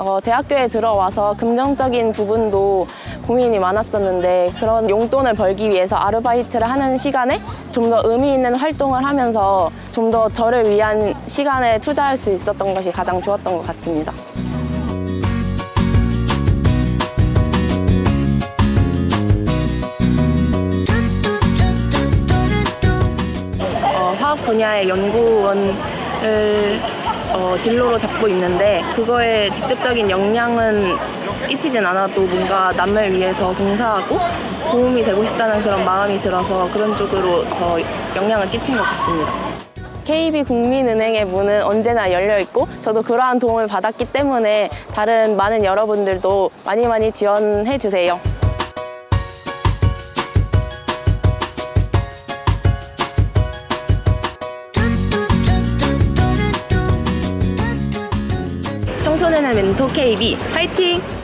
어, 대학교에 들어와서 금전적인 부분도 고민이 많았었는데 그런 용돈을 벌기 위해서 아르바이트를 하는 시간에 좀 더 의미 있는 활동을 하면서 좀 더 저를 위한 시간에 투자할 수 있었던 것이 가장 좋았던 것 같습니다. 어, 분야의 연구원을 어, 진로로 잡고 있는데 그거에 직접적인 영향은 끼치진 않아도 뭔가 남을 위해 더 봉사하고 도움이 되고 싶다는 그런 마음이 들어서 그런 쪽으로 더 영향을 끼친 것 같습니다. KB 국민은행의 문은 언제나 열려 있고 저도 그러한 도움을 받았기 때문에 다른 많은 여러분들도 많이 많이 지원해 주세요. 청소년의 멘토 KB 화이팅!